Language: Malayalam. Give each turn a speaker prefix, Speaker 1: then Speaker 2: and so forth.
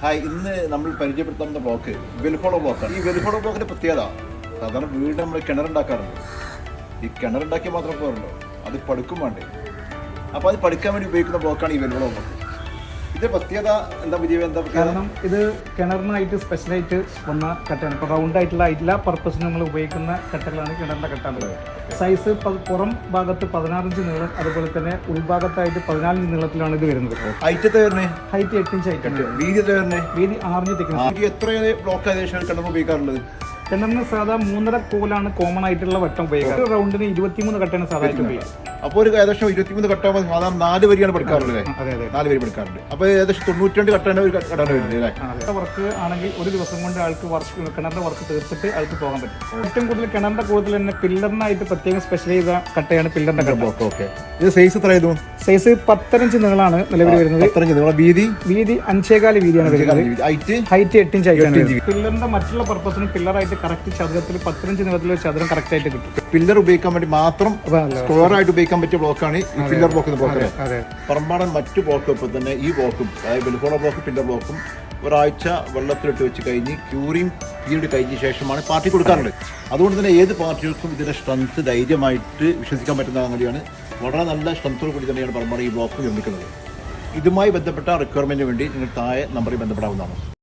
Speaker 1: ഹായ് ഇന്ന് നമ്മൾ പരിചയപ്പെടുത്തുന്ന ബ്ലോക്ക് വെൽഹോളോ ബ്ലോക്കാണ് ഈ വെൽഹോളോ ബ്ലോക്കിന്റെ പ്രത്യേകത സാധാരണ വീട് നമ്മൾ കിണറുണ്ടാക്കാറുണ്ട്. ഈ കിണറുണ്ടാക്കി മാത്രം പോരല്ലോ അത് പടുക്കും വേണ്ടേ? അപ്പോൾ അത് പഠിക്കാൻ വേണ്ടി ഉപയോഗിക്കുന്ന ബ്ലോക്കാണ് ഈ വെൽഹോളോ ബ്ലോക്ക് പ്രത്യേകത എന്താ എന്താ
Speaker 2: കാരണം ഇത് കിണറിനായിട്ട് സ്പെഷ്യലായിട്ട് വന്ന കട്ടയാണ്. ഇപ്പോൾ റൗണ്ട് ആയിട്ടുള്ള എല്ലാ പർപ്പസിനും നമ്മൾ ഉപയോഗിക്കുന്ന കട്ടകളാണ് കിണറിന്റെ കട്ടകൾ സൈസ് പുറം ഭാഗത്ത് പതിനാറിഞ്ച് നീളം അതുപോലെ തന്നെ ഉൾഭാഗത്തായിട്ട് പതിനാലിഞ്ച് നീളത്തിലാണ് ഇത് വരുന്നത്. ഹൈറ്റ് എട്ട് ഇഞ്ച് ഹൈറ്റ്
Speaker 1: വീതി
Speaker 2: വീതി ആറിഞ്ച്
Speaker 1: എത്ര ബ്ലോക്ക് ഉപയോഗിക്കാറുള്ളത്?
Speaker 2: കിണറിന് സാധാ മൂന്നര കോലാണ് കോമൺ ആയിട്ടുള്ള വട്ടം ഉപയോഗിക്കുക. ഒരു റൗണ്ടിന് ഇരുപത്തിമൂന്ന് കട്ടയാണ് സാധാരണ ഉപയോഗിക്കുക.
Speaker 1: അപ്പോൾ ഒരു ഏകദേശം ഇരുപത്തിമൂന്ന് കട്ടാകുമ്പോൾ സാധാരണ നാല് വരിയാണ് പഠിക്കാറുള്ളത്
Speaker 2: അതെ അതെ.
Speaker 1: നാല് വരി പഠിക്കാറുണ്ട്. അപ്പോൾ ഏകദേശം തൊണ്ണൂറ്റി രണ്ട് കട്ടാണ് ഒരു കട്ടാണ് വരുന്നത് അല്ലേ?
Speaker 2: വർക്ക് ആണെങ്കിൽ ഒരു ദിവസം കൊണ്ട് ആൾക്ക് വർക്ക് കിണറിന്റെ വർക്ക് തീർത്തിട്ട് ആൾക്ക് പോകാൻ പറ്റും. ഏറ്റവും കൂടുതൽ കിണറിന്റെ കൂടുതൽ തന്നെ പില്ലറിനായിട്ട് പ്രത്യേകം സ്പെഷ്യൽ ചെയ്ത കട്ടയാണ് പില്ലറിന്റെ കട്ട.
Speaker 1: Okay okay. ഇത് സൈസ് എത്ര ആയിരുന്നു?
Speaker 2: സൈസ് പത്തരഞ്ച് നീളാണ് നിലവിൽ വരുന്നത്.
Speaker 1: പത്തരഞ്ച് വീതി?
Speaker 2: വീതി അഞ്ചേകാൽ വീതിയാണ് വരുന്നത്.
Speaker 1: ഹൈറ്റ്
Speaker 2: ഹൈറ്റ് എട്ടിഞ്ച് ആയിട്ടാണ് പില്ലറിന്റെ മറ്റുള്ള പർപ്പസിന് പില്ലറായിട്ട് കറക്റ്റ് ചതുരത്തിൽ പത്തരഞ്ച് നീളത്തിൽ ഒരു ചതുരം കറക്റ്റ് ആയിട്ട് കിട്ടും.
Speaker 1: പില്ലർ ഉപയോഗിക്കാൻ വേണ്ടി മാത്രം സ്ക്വയർ ആയിട്ട് ഉപയോഗിക്കാൻ പറ്റിയ ബ്ലോക്കാണ് ഈ പില്ലർ ബ്ലോക്ക് എന്ന പറമ്പാടൻ മറ്റു ബ്ലോക്ക് ഇപ്പൊ തന്നെ ഈ ബ്ലോക്കും അതായത് വെലുക്കോണ ബ്ലോക്ക് പില്ലർ ബ്ലോക്കും ഒരാഴ്ച വെള്ളത്തിലിട്ട് വെച്ച് കഴിഞ്ഞ് ക്യൂറിങ് പീരീഡ് കഴിഞ്ഞ ശേഷമാണ് പാർട്ടി കൊടുക്കാറുള്ളത്. അതുകൊണ്ട് തന്നെ ഏത് പാർട്ടികൾക്കും ഇതിന്റെ സ്ട്രെങ്ത് ധൈര്യമായിട്ട് വിശ്വസിക്കാൻ പറ്റുന്ന അങ്ങനെയാണ്. വളരെ നല്ല സ്ട്രെങ്തോട് കൂടി തന്നെയാണ് പറമ്പാട് ഈ ബ്ലോക്ക് നിർമ്മിക്കുന്നത്. ഇതുമായി ബന്ധപ്പെട്ട റിക്വയർമെന്റിന് വേണ്ടി നിങ്ങൾ താഴെ നമ്പറിൽ ബന്ധപ്പെടാവുന്നതാണ്.